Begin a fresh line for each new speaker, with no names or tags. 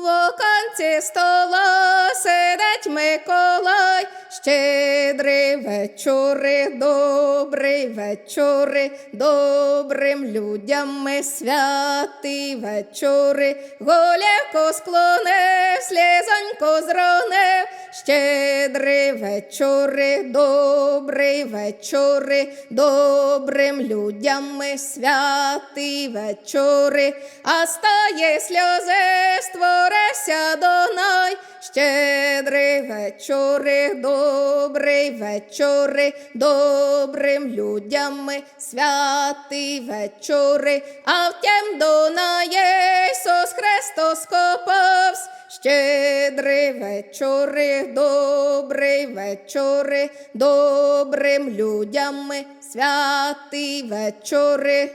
В оконці стола сидить Миколай, щедрий вечори, добрий вечори, добрим людям ми святі вечори, голівку склоне, слізоньку зронив, щедрий вечори, добрий вечори, добрим людям ми святі вечори, а стає сльози, створився Донай, щедрий вечори, добрий вечори, добрим людям ми святі вечори, а втім Дунає Ісус Христос копавсь, щедрий вечори, добрий вечори, добрим людям святі вечори.